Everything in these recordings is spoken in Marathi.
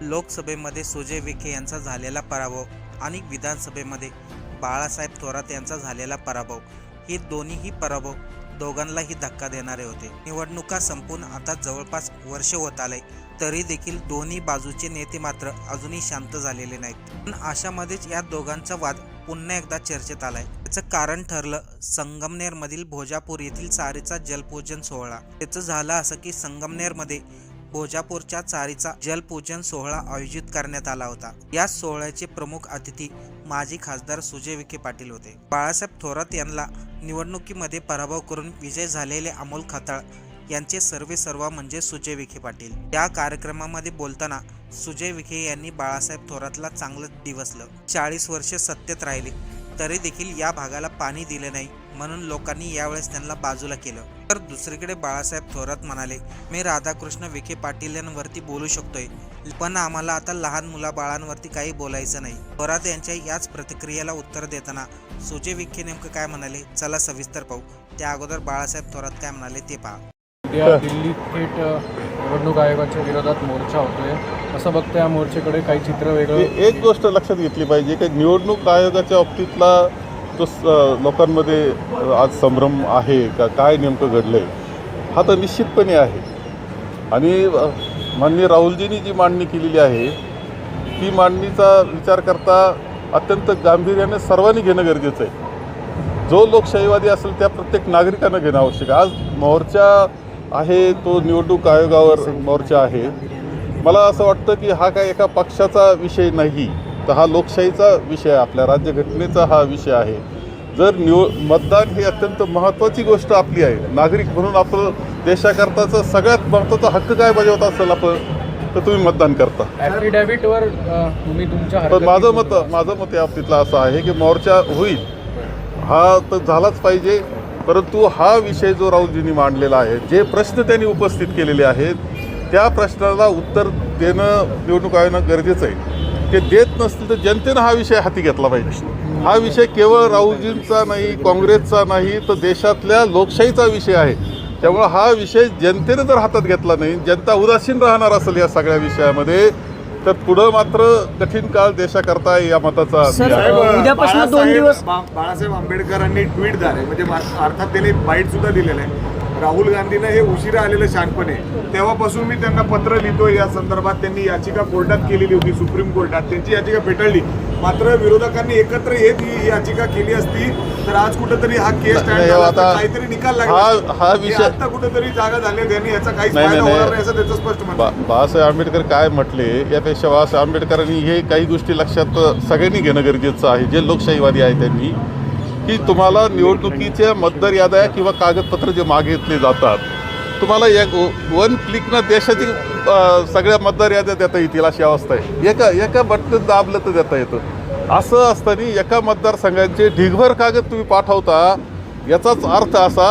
लोकसभेमध्ये सुजय विखे यांचा झालेला पराभव आणि विधानसभेमध्ये बाळासाहेब थोरात यांचा झालेला पराभव. हे दोन्हीही पराभव दोघांनाही धक्का देणारे होते. निवडणुका संपून आता जवळपास वर्ष होत आले तरी देखील दोन्ही बाजूचे नेते मात्र अजूनही शांत झालेले नाहीत. पण अशामध्येच या दोघांचा वाद पुन्हा एकदा चर्चेत आलाय. त्याचं कारण ठरलं संगमनेरमधील भोजापूर येथील सारेचा जलपूजन सोहळा. त्याचं झालं असं की संगमनेरमध्ये भोजापूरच्या चारीचा जलपूजन सोहळा आयोजित करण्यात आला होता. या सोहळ्याचे प्रमुख अतिथी माजी खासदार सुजय विखे पाटील होते. बाळासाहेब थोरात यांना निवडणुकीमध्ये पराभव करून विजय झालेले अमोल खताळ यांचे सर्वे सर्व म्हणजे सुजय विखे पाटील. या कार्यक्रमामध्ये बोलताना सुजय विखे यांनी बाळासाहेब थोरातला चांगलं दिवसलं. चाळीस वर्ष सत्तेत राहिले तरी देखील या भागाला पाणी दिले नाही. म्हणून लोकांनी यावेळेस त्यांना बाजूला केलं. तर दुसरीकडे बाळासाहेब थोरात म्हणाले मी राधाकृष्ण विखे पाटील यांवरती बोलू शकतोय पण आम्हाला आता लहान मुलाबाळांवरती काही बोलायचं नाही. थोरात यांच्या याच प्रतिक्रियेला उत्तर देताना सुजय विखे नेमकं काय म्हणाले चला सविस्तर पाहू. त्या अगोदर बाळासाहेब थोरात काय म्हणाले ते पहा. उद्या दिल्लीत थेट निवडणूक आयोगाच्या विरोधात मोर्चा होतोय. असं बघता या मोर्चेकडे काही चित्र वेगळं एक गोष्ट लक्षात घेतली पाहिजे की निवडणूक आयोगाच्या बाबतीतला तो स- लोकांमध्ये आज संभ्रम आहे का काय नेमकं घडलंय हा तर निश्चितपणे आहे. आणि माननीय राहुलजींनी जी मांडणी केलेली आहे ती मांडणीचा विचार करता अत्यंत गांभीर्याने सर्वांनी घेणं गरजेचं आहे. जो लोकशाहीवादी असेल त्या प्रत्येक नागरिकानं घेणं आवश्यक आहे. आज मोर्चा आहे तो निवडणूक आयोगावर मोर्चा आहे. मला असं वाटतं की हा काय एका पक्षाचा विषय नाही. तर हा लोकशाहीचा विषय आपल्या राज्यघटनेचा हा विषय आहे जर निव मतदान ही अत्यंत महत्त्वाची गोष्ट आपली आहे नागरिक म्हणून आपलं देशाकरताचा सगळ्यात महत्त्वाचा हक्क काय बजावत असेल आपण तर तुम्ही मतदान करता ॲफिडेव्हिटवर तुम्ही तुमच्या हरकती माझं मत. माझं मत या बाबतीतलं असं आहे की मोर्चा होईल हा तर झालाच पाहिजे परंतु हा विषय जो राहुलजींनी मांडलेला आहे जे प्रश्न त्यांनी उपस्थित केलेले आहेत त्या प्रश्नाला उत्तर देणं निवडणूक आयोगानं गरजेचं आहे ते देत नसतील तर जनतेनं हा विषय हाती घेतला पाहिजे. हा विषय केवळ राहुलजींचा नाही काँग्रेसचा नाही तर देशातल्या लोकशाहीचा विषय आहे. त्यामुळं हा विषय जनतेनं जर हातात घेतला नाही जनता उदासीन राहणार असेल या सगळ्या विषयामध्ये तर पुढं मात्र कठीण काळ देशाकरता या मताचा बाळासाहेब- दिवस- बा- बाळासाहेब आंबेडकरांनी ट्विट झाले म्हणजे अर्थात त्यांनी बाईट सुद्धा दिलेलं आहे. राहुल गांधीनं हे उशिरा आलेलं शहाणपणे तेव्हापासून मी त्यांना पत्र लिहितोय या संदर्भात. त्यांनी याचिका कोर्टात केलेली होती सुप्रीम कोर्टात. त्यांची याचिका फेटाळली. मात्र विरोधकांनी एकत्र येत ही याचिका केली असती तर आज कुठेतरी हा केस काहीतरी निकाल लागला हा-. हा हे विषय- आता कुठेतरी जागा झाले त्यांनी याचा नाही, फायदा होणार नाही. असं त्याचं स्पष्ट म्हणणं बा बाळासाहेब आंबेडकर काय म्हटले यापेक्षा बाळासाहेब आंबेडकरांनी हे काही गोष्टी लक्षात सगळ्यांनी घेणं गरजेचं आहे. जे लोकशाहीवादी आहे त्यांनी की तुम्हाला निवडणुकीच्या मतदार याद्या किंवा कागदपत्र जे मागितले जातात. तुम्हाला एक वन क्लिकनं देशाची सगळ्या मतदार याद्या देता येतील अशी अवस्था आहे. एका एका बटन दाबलं तर देता येतं. असं असताना एका मतदारसंघांचे ढिगभर कागद तुम्ही पाठवता याचाच अर्थ असा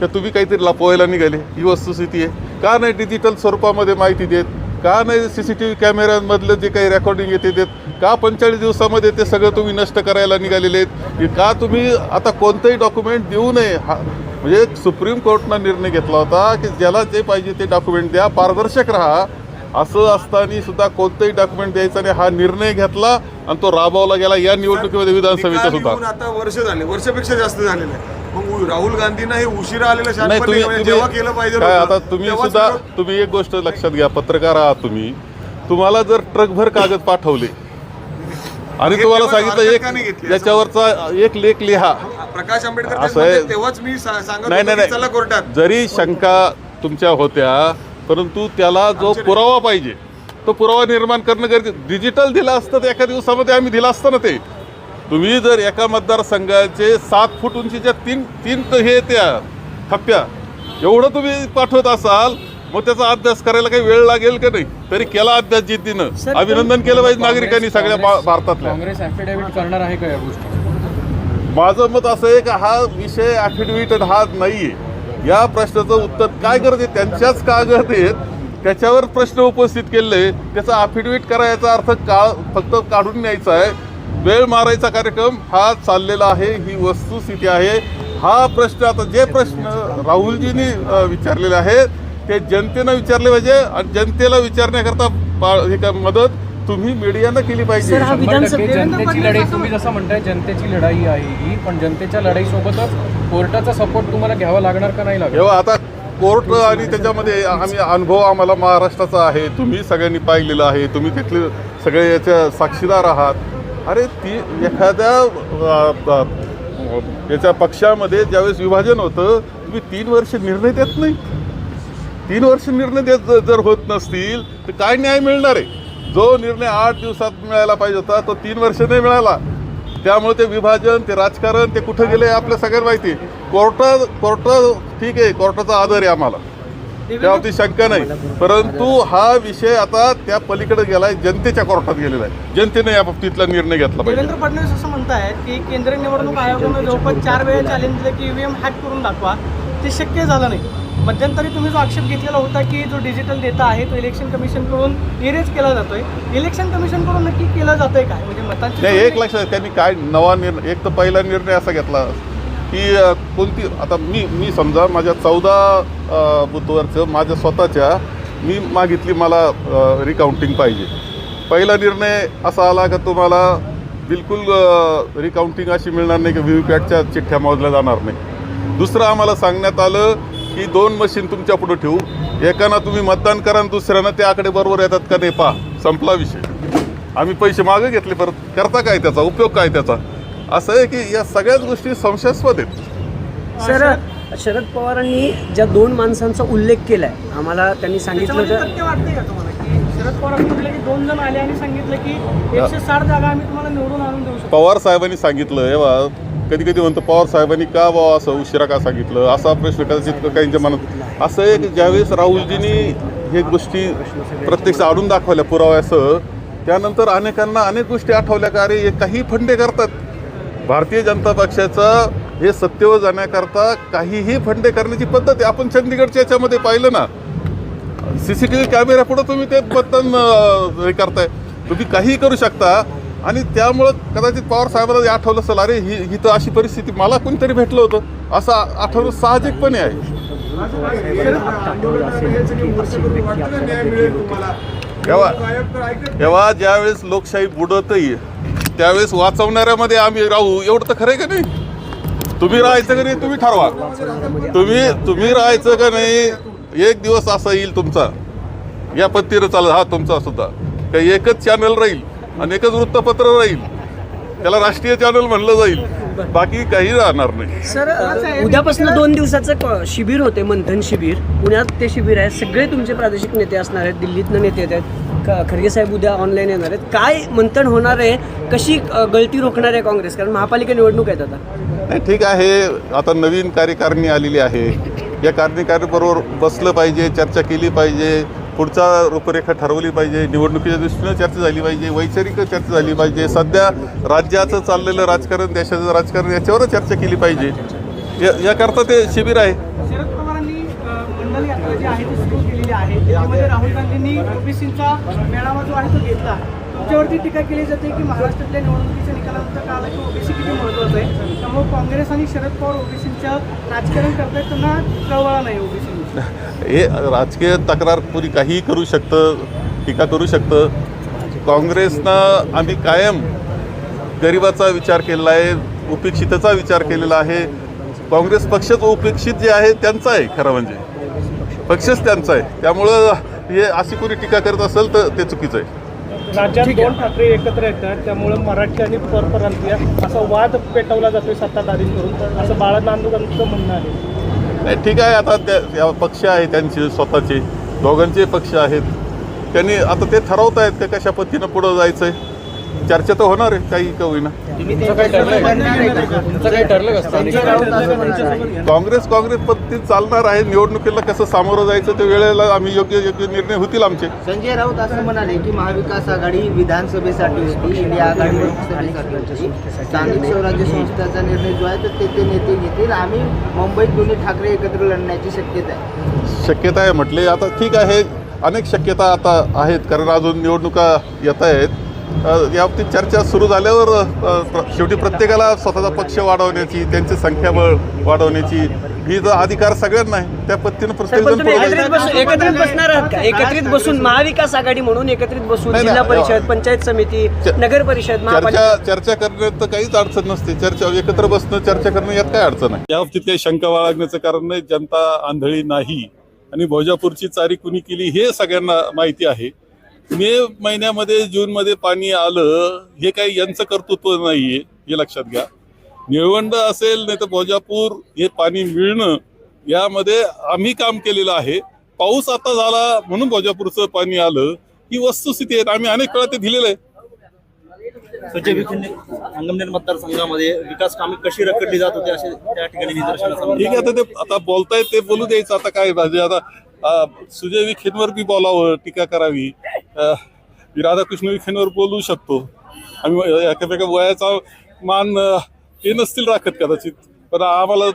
की तुम्ही काहीतरी लपवायला निघाले. ही वस्तुस्थिती आहे. का नाही डिजिटल स्वरूपामध्ये माहिती देत? का नाही सी सी टी व्ही कॅमेऱ्यांमधलं जे काही रेकॉर्डिंग येते देत का पंचेचाळीस दिवसामध्ये ते सगळं तुम्ही नष्ट करायला निघालेले आहेत? की का तुम्ही आता कोणतंही डॉक्युमेंट देऊ नये? हा म्हणजे सुप्रीम कोर्टनं निर्णय घेतला होता की ज्याला जे पाहिजे ते डॉक्युमेंट द्या पारदर्शक राहा. असं असताना सुद्धा कोणतंही डॉक्युमेंट द्यायचा नाही. हा निर्णय घेतला आणि तो राबवला गेला या निवडणुकीमध्ये विधानसभेचा सुद्धा. आता वर्ष झाले. वर्षापेक्षा जास्त झालेलं आहे. मग राहुल गांधींना हे उशिरा आलेलं जेव्हा केलं पाहिजे काय आता तुम्ही सुद्धा तुम्ही एक गोष्ट लक्षात घ्या पत्रकार आहात तुम्ही. तुम्हाला जर ट्रकभर कागद पाठवले आणि तुम्हाला सांगितलं एक? याच्यावरचा एक लेख लिहा. प्रकाश आंबेडकर असं आहे. तेव्हाच मी सांगत नाही नाही कोर्टात. जरी शंका तुमच्या होत्या परंतु त्याला जो पुरावा पाहिजे तो पुरावा निर्माण करणं गरजेचं डिजिटल दिला असतं तर एका दिवसामध्ये आम्ही दिलं असतं ना ते. तुम्ही जर एका मतदारसंघाचे सात फूट उंचीच्या तीन तीन त- हे त्या थप्प्या एवढं तुम्ही पाठवत असाल मग त्याचा अभ्यास करायला काही वेळ लागेल का नाही? तरी केला अभ्यास जिद्दीनं. अभिनंदन केलं पाहिजे नागरिकांनी सगळ्या भारतातल्या. काँग्रेस ॲफिडेव्हिट करणार आहे का या गोष्टी? माझं मत असं आहे की हा विषय ॲफिडेव्हिट हा नाही आहे या प्रश्नाचं उत्तर काय आहे त्यांच्याच कागद आहेत. त्याच्यावर प्रश्न उपस्थित केले. त्याचा अफिडेव्हिट करायचा अर्थ काळ फक्त काढून न्यायचा आहे. वेळ मारायचा कार्यक्रम हा चाललेला आहे ही वस्तुस्थिती आहे. हा प्रश्न आता जे प्रश्न राहुलजींनी विचारलेले आहेत ते जनतेनं विचारले पाहिजे आणि जनतेला विचारण्याकरता हे काय मदत तुम्ही मीडियानं केली पाहिजे. हा जनतेची लढाई तुम्ही जसं म्हणताय जनतेची लढाई आहे ही पण जनतेच्या लढाईसोबतच कोर्टाचा सपोर्ट तुम्हाला घ्यावा लागणार का नाही लागणार? तेव्हा आता कोर्ट आणि त्याच्यामध्ये आम्ही अनुभव आम्हाला महाराष्ट्राचा आहे तुम्ही सगळ्यांनी पाहिलेलं आहे तुम्ही तिथले सगळे याच्या साक्षीदार आहात. अरे ती एखाद्या याच्या पक्षामध्ये ज्यावेळेस विभाजन होतं तुम्ही तीन वर्ष निर्णय देत नाही. तीन वर्ष निर्णय देत जर होत नसतील तर काय न्याय मिळणार आहे? जो निर्णय आठ दिवसात मिळायला पाहिजे होता तो तीन वर्ष नाही मिळाला. त्यामुळे ते विभाजन ते राजकारण ते कुठं गेले आपल्या सगळ्यांना माहिती आहे. कोर्टात कोर्ट ठीक आहे कोर्टाचा आदर आहे आम्हाला. त्यावरती शंका नाही. परंतु हा विषय आता त्या पलीकडे गेलाय जनतेच्या कोर्टात गेलेला आहे. जनतेने या बाबतीतला निर्णय घेतला पाहिजे. देवेंद्र फडणवीस असं म्हणतायत की केंद्रीय निवडणूक आयोगानं जवळपास चार वेळा चॅलेंज दिलं की ईव्हीएम हॅक करून दाखवा. ते शक्य झालं नाही. मध्यंतरी तुम्ही जो आक्षेप घेतलेला होता की जो डिजिटल डेटा आहे तो इलेक्शन कमिशनकडून इरेज केला जातोय. इलेक्शन कमिशनकडून नक्की केलं जातंय काय? म्हणजे मतांची नाही एक लक्षात त्यांनी काय नवा निर्णय एक तर पहिला निर्णय असा घेतला. की कोणती आता मी मी समजा माझ्या चौदा बुथवरचं माझ्या स्वतःच्या मी मागितली मला रिकाउंटिंग पाहिजे. पहिला निर्णय असा आला का तुम्हाला बिलकुल रिकाउंटिंग अशी मिळणार नाही की व्ही व्ही पॅटच्या चिठ्ठ्या मोजल्या जाणार नाही. दुसरं आम्हाला सांगण्यात आलं की दोन मशीन तुमच्यापुढे ठेवू. एकाना तुम्ही मतदान करा आणि दुसऱ्यानं ते आकडे बरोबर येतात का नाही पहा. संपला विषय. आम्ही पैसे मागे घेतले परत. करता काय त्याचा? उपयोग काय त्याचा? असं आहे की या सगळ्याच गोष्टी संशयास्पद आहेत. सर शरद पवारांनी ज्या दोन माणसांचा उल्लेख केलाय आम्हाला त्यांनी सांगितलं त्याच्यामध्ये होतं तथ्य वाटते का तुम्हाला की शरद पवार म्हटलं की दोन जण आले आणि सांगितलं की एकशे साठ जागा आम्ही तुम्हाला निवडून आणून देऊ शकतो. पवार साहेबांनी सांगितलं हे बा कधी कधी म्हणतो पवार साहेबांनी का बाबा असं उशिरा का सांगितलं? असा प्रश्न कदाचित काहींच्या मनात असं आहे की ज्यावेळेस राहुलजींनी हे गोष्टी प्रत्यक्ष आणून दाखवल्या पुराव्यासह त्यानंतर अनेकांना अनेक गोष्टी आठवल्या का अरे हे काही फंडे करतात. भारतीय जनता पक्षाचा हे सत्तेवर जाण्याकरता काहीही फंडे करण्याची पद्धत आहे. आपण चंदीगडच्या याच्यामध्ये पाहिलं ना. C C T V camera पुढं तुम्ही ते मतदान हे करताय. तुम्ही काहीही करू शकता. आणि त्यामुळं कदाचित पवार साहेबांना आठवलं असेल अरे ही ही तर अशी परिस्थिती मला कोणतरी भेटलं होतं. असं आठवणं साहजिकपणे आहे. तेव्हा ज्यावेळेस लोकशाही बुडत त्यावेळेस वाचवणाऱ्यामध्ये आम्ही राहू एवढं तर खरं का नाही? तुम्ही राहायचं का नाही तुम्ही ठरवा. तुम्ही तुम्ही राहायचं का नाही एक दिवस असा येईल तुमचा. या पत्तीनं चालत हा तुमचा सुद्धा. काही एकच चॅनल राहील आणि एकच वृत्तपत्र राहील. त्याला राष्ट्रीय चॅनल म्हणलं जाईल. बाकी काही राहणार नाही. सर उद्यापासून दोन दिवसाचं क- शिबिर होते मंथन शिबिर. पुण्यात ते शिबिर आहे. सगळे तुमचे प्रादेशिक नेते असणार आहेत दिल्लीतनं नेते येत आहेत. ख- खरगे साहेब उद्या ऑनलाईन येणार आहेत. काय मंथन होणार आहे? कशी अ, गळती रोखणार आहे काँग्रेस? कारण महापालिका निवडणूक आहेत आता. नाही ठीक आहे. आता नवीन कार्यकारिणी आलेली आहे. या कार्यकारिणीबरोबर बसलं पाहिजे चर्चा केली पाहिजे. पुढचा रूपरेखा ठरवली पाहिजे निवडणुकीच्या दृष्टीनं चर्चा झाली पाहिजे वैचारिक चर्चा झाली पाहिजे. सध्या राज्याचं चाललेलं राजकारण देशाचं राजकारण याच्यावर चर्चा केली पाहिजे. या याकरता ते शिबिर आहे. शरद पवारांनी मंडल यात्रा जी आहे ती सुरू केलेली आहे. त्यामध्ये राहुल गांधींनी ओबीसीचा मेळावा जो आहे तो घेतला. तुमच्यावरती टीका केली जाते की महाराष्ट्रातल्या निवडणुकीच्या निकालानंतर कळालं की ओबीसी किती महत्वाचं आहे? त्यामुळे काँग्रेस आणि शरद पवार ओबीसीचं राजकारण करतायत त्यांना कळवळा नाही ओबीसी हे राजकीय तक्रार कोणी काहीही करू शकतं टीका करू शकतं. काँग्रेसनं आम्ही कायम गरिबाचा विचार केलेला आहे उपेक्षितेचा विचार केलेला आहे. काँग्रेस पक्षच उपेक्षित जे आहे त्यांचा आहे खरं म्हणजे. पक्षच त्यांचा आहे. त्यामुळं हे अशी कोणी टीका करत असेल तर ते चुकीचं आहे. राज्यात दोन ठाकरे एकत्र येतात त्यामुळे मराठी आणि परप्रांतीय असा वाद पेटवला जातोय सत्ताधारींकडून. असं बाळा नांदुरांचं म्हणणं आहे. नाही ठीक आहे आता त्या पक्ष आहे त्यांचे स्वतःचे. दोघांचे पक्ष आहेत. त्यांनी आता ते ठरवत आहेत का कशा पद्धतीनं पुढं जायचं आहे चर्चा तर होणार आहे काही का होईना. काँग्रेस काँग्रेस पद्धतीत चालणार आहे. निवडणुकीला कसं सामोरं जायचं त्या वेळेला आम्ही योग्य योग्य निर्णय होतील आमचे. संजय राऊत असं म्हणाले की महाविकास आघाडी विधानसभेसाठी होती इंडिया आघाडी स्थानिक स्वराज्य संस्थाचा निर्णय जो आहे तर ते ते नेते घेतील. आम्ही मुंबईत दोन्ही ठाकरे एकत्र लढण्याची शक्यता आहे. शक्यता आहे म्हटले. आता ठीक आहे. अनेक शक्यता आता आहेत. कारण अजून निवडणुका येत आहेत. अ, याबाबतीत चर्चा सुरू झाल्यावर शेवटी प्रत्येकाला स्वतःचा पक्ष वाढवण्याची त्यांचे संख्याबळ वाढवण्याची ही जो अधिकार सगळ्यांना आहे त्या पद्धतीनं प्रत्येक एकत्रित बसणार आहात का? एकत्रित बसून महाविकास आघाडी म्हणून एकत्रित बसून जिल्हा. परिषद पंचायत समिती नगर परिषद चर्चा चर्चा करण्यात तर काहीच अडचण नसते. चर्चा एकत्र बसणं चर्चा करणं यात काय अडचण आहे? या बाबतीत काही शंका बाळगण्याचं कारण नाही जनता आंधळी नाही. आणि भोजापूरची चारी कुणी केली हे सगळ्यांना माहिती आहे. मे महिन्यामध्ये जूनमध्ये पाणी आलं हे काही यांचं कर्तृत्व नाहीये हे लक्षात घ्या. निळवंड असेल नाही तर भोजापूर हे पाणी मिळणं यामध्ये आम्ही काम केलेलं आहे. पाऊस आता झाला म्हणून भोजापूरचं पाणी आलं. ही वस्तुस्थिती आहे. आम्ही अनेक वेळा ते दिलेलं आहे. सुजय विखे संगमनेर मतदारसंघामध्ये विकास कामे कशी रखडली जात होती असे त्या ठिकाणी निदर्शनास आलं. ठीक आहे आता ते आता बोलतायत ते बोलू द्यायचं. आता काय म्हणजे आता सुजय विखेंवर बी बोलावं टीका करावी. राधाकृष्ण विखेंवर बोलू शकतो. आम्ही एखाद्या वयाचा मान ते नसतील राखत कदाचित. पण आम्हाला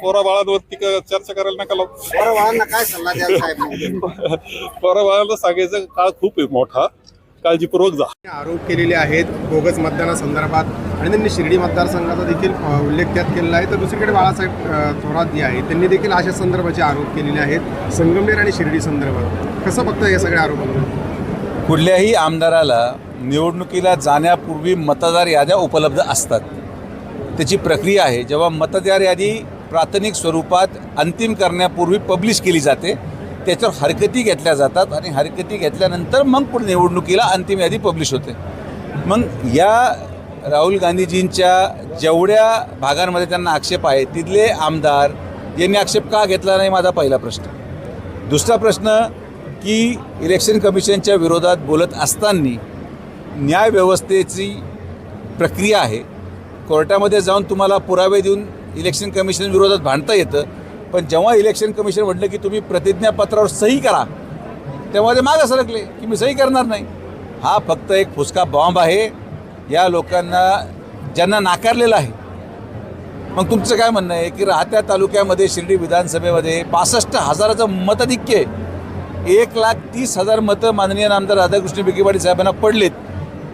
पोरा बाळांवर टीका चर्चा करायला नका लावू. काय सल्ला द्याल साहेब? पोरा बाळांना सांगायचा काळ खूप आहे मोठा. काळजीपूर्वक जा. आरोप केलेले आहेत बोगस मतदानासंदर्भात आणि त्यांनी शिर्डी मतदारसंघाचा देखील उल्लेख त्यात केलेला आहे. तर दुसरीकडे बाळासाहेब थोरात जे आहे त्यांनी देखील अशा संदर्भाचे आरोप केलेले आहेत. संगमनेर आणि शिर्डी संदर्भात. कसं बघतं या सगळ्या आरोपांना कुठल्याही आमदाराला निवडणुकीला जाण्यापूर्वी मतदार याद्या उपलब्ध असतात. त्याची प्रक्रिया आहे जेव्हा मतदार यादी प्राथमिक स्वरूपात अंतिम करण्यापूर्वी पब्लिश केली जाते त्याच्यावर हरकती घेतल्या जातात आणि हरकती घेतल्यानंतर मग पुढे निवडणुकीला अंतिम यादी पब्लिश होते. मग या राहुल गांधीजींच्या जेवढ्या भागांमध्ये त्यांना आक्षेप आहे तिथले आमदार यांनी आक्षेप का घेतला नाही माझा पहिला प्रश्न. दुसरा प्रश्न की इलेक्शन कमिशनच्या विरोधात बोलत असताना न्यायव्यवस्थेची प्रक्रिया आहे. कोर्टामध्ये जाऊन तुम्हाला पुरावे देऊन इलेक्शन कमिशन विरोधात भांडता येतं. पण जेव्हा इलेक्शन कमिशन म्हटलं की तुम्ही प्रतिज्ञापत्रावर सही करा तेव्हा ते मागं सरकले की मी सही करणार नाही. हा फक्त एक फुसका बॉम्ब आहे. या लोकांना ज्यांना नाकारलेला आहे. मग तुमचं काय म्हणणं आहे की राहत्या तालुक्यामध्ये शिर्डी विधानसभेमध्ये पासष्ट हजाराचं मतधिक्य आहे. एक लाख तीस हजार मतं माननीय नामदार राधाकृष्ण विखेपाटी साहेबांना पडलेत.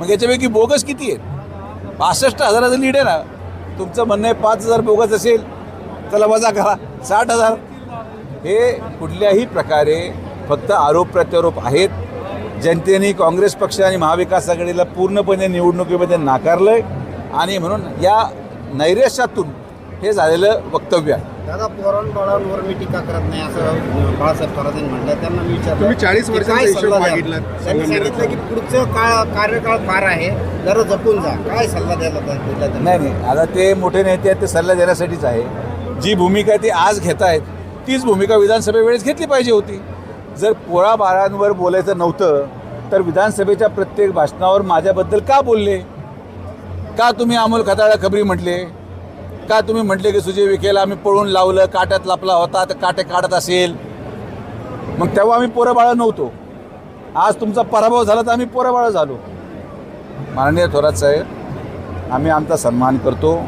मग याच्यापैकी बोगस किती आहे पासष्ट हजाराचं लीड आहे ना. तुमचं म्हणणं आहे पाच हजार बोगस असेल. चला वजा करा. साठ हजार. हे कुठल्याही प्रकारे फक्त आरोप प्रत्यारोप आहेत. जनतेने काँग्रेस पक्ष आणि महाविकास आघाडीला पूर्णपणे निवडणुकीमध्ये नाकारलं आहे आणि म्हणून या नैरेश्यातून हे झालेलं वक्तव्य आहे. दादा पोरण बाळांवर मी टीका करत नाही असं बाळासाहेब थोरात म्हटलं त्यांना मी विचारलं तुम्ही 40 की वर्षांचा काय हिशोब सल्ला द्याल? मागितलात त्यांनी. सांगितलं की पुढचं काळ कार्यकाळ फार आहे. जरा जपून जा. काय सल्ला द्यायला? नाही नाही. आता ते मोठे नेते आहेत ते सल्ला देण्यासाठीच आहे. जी भूमिका ते आज घेत आहेत तीच भूमिका विधानसभेवेळेस घेतली पाहिजे होती. जर पोळा बाळांवर बोलायचं नव्हतं तर विधानसभेच्या प्रत्येक भाषणावर माझ्याबद्दल का बोलले? का तुम्ही अमोल खताळा खबरी म्हटले? का तुम्ही म्हटले की सुजय विखेला आम्ही पळून लावलं काट्यात लापला होता तर काटे काढत असेल? मग तेव्हा आम्ही पोरं बाळं नव्हतो. आज तुमचा पराभव झाला तर आम्ही पोरं बाळं झालो. माननीय थोरात साहेब आम्ही आमचा सन्मान करतो.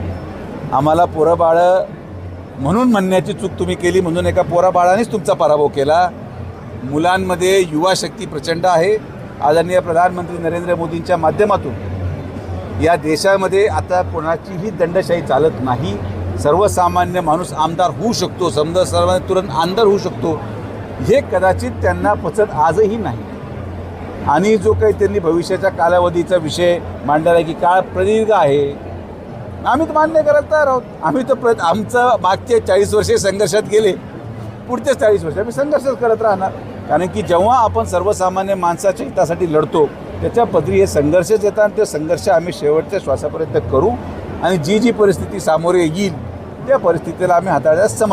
आम्हाला पोरं बाळं म्हणून म्हणण्याची चूक तुम्ही केली म्हणून एका पोराबाळानेच तुमचा पराभव केला. मुलांमध्ये युवा शक्ती प्रचंड आहे. आदरणीय प्रधानमंत्री नरेंद्र मोदींच्या माध्यमातून या देशामध्ये आता कोणाचीही दंडशाही चालत नाही. सर्वसामान्य माणूस आमदार होऊ शकतो. समजा सर्वांना तुरंत आमदार होऊ शकतो. हे कदाचित त्यांना पचत आजही नाही. आणि जो काही त्यांनी भविष्याच्या कालावधीचा विषय मांडला आहे की काळ प्रदीर्घ आहे. आम्ही तर मान्य करत तयार आहोत. आम्ही तर प्र आमचं मागचे चाळीस वर्षे संघर्षात गेले. पुढचे चाळीस वर्ष आम्ही संघर्षच करत राहणार. कारण की जेव्हा आपण सर्वसामान्य माणसाच्या हितासाठी लढतो त्याच्या पदरी हे संघर्षच येतात आणि ते संघर्ष आम्ही शेवटच्या श्वासापर्यंत करू आणि जी जी परिस्थिती सामोरे येईल त्या परिस्थितीला आम्ही हाताळण्यास सम